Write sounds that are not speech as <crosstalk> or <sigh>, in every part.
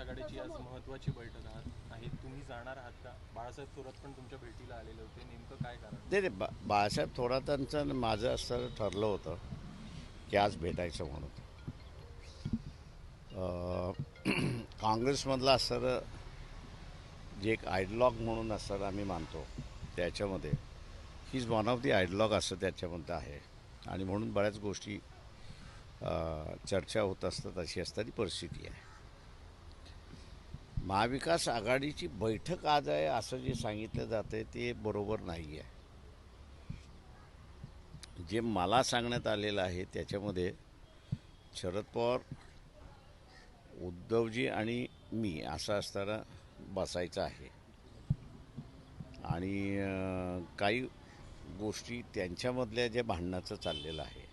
आघाडीची आज महत्वाची बैठक आहे तुम्ही जाणार आहात का? बाळासाहेब थोरात पण तुमच्या भेटीला आलेले होते. नेमकं काय कारण? नाही बा बाळासाहेब थोरातांचं माझं असं ठरलं होतं की आज भेटायचं म्हणून. <clears throat> काँग्रेसमधला सर जे एक आयडलॉग म्हणून असं आम्ही मानतो त्याच्यामध्ये he's one of the ideologue असं त्याच्यामध्ये आहे. आणि म्हणून बऱ्याच गोष्टी चर्चा होत असतात अशी असणारी परिस्थिती आहे. महाविकास आघाडीची बैठक आज आहे असं जे सांगितलं जातं ते बरोबर नाही आहे. जे मला सांगण्यात आलेलं आहे त्याच्यामध्ये शरद पवार उद्धवजी आणि मी असं असताना बसायचं आहे. आणि काही गोष्टी त्यांच्यामधल्या ज्या भांडणाचं चाललेलं आहे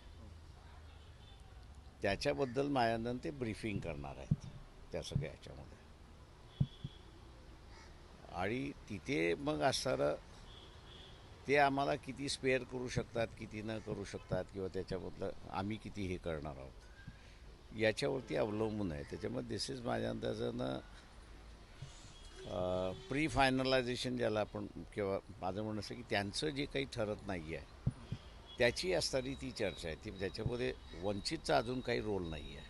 त्याच्याबद्दल मायानंद ते ब्रीफिंग करणार आहेत त्या सगळ्या ह्याच्यामध्ये आणि तिथे मग असणारं ते आम्हाला किती स्पेअर करू शकतात किती न करू शकतात किंवा त्याच्यामधलं आम्ही किती हे करणार आहोत. याच्यावरती अवलंबून आहे. त्याच्यामुळे दिस इज माझ्या अंदाजानं प्री फायनलायझेशन ज्याला आपण किंवा माझं म्हणणं असं की त्यांचं जे काही ठरत नाही आहे त्याची असणारी ती चर्चा आहे. ती त्याच्यामध्ये वंचितचा अजून काही रोल नाही आहे.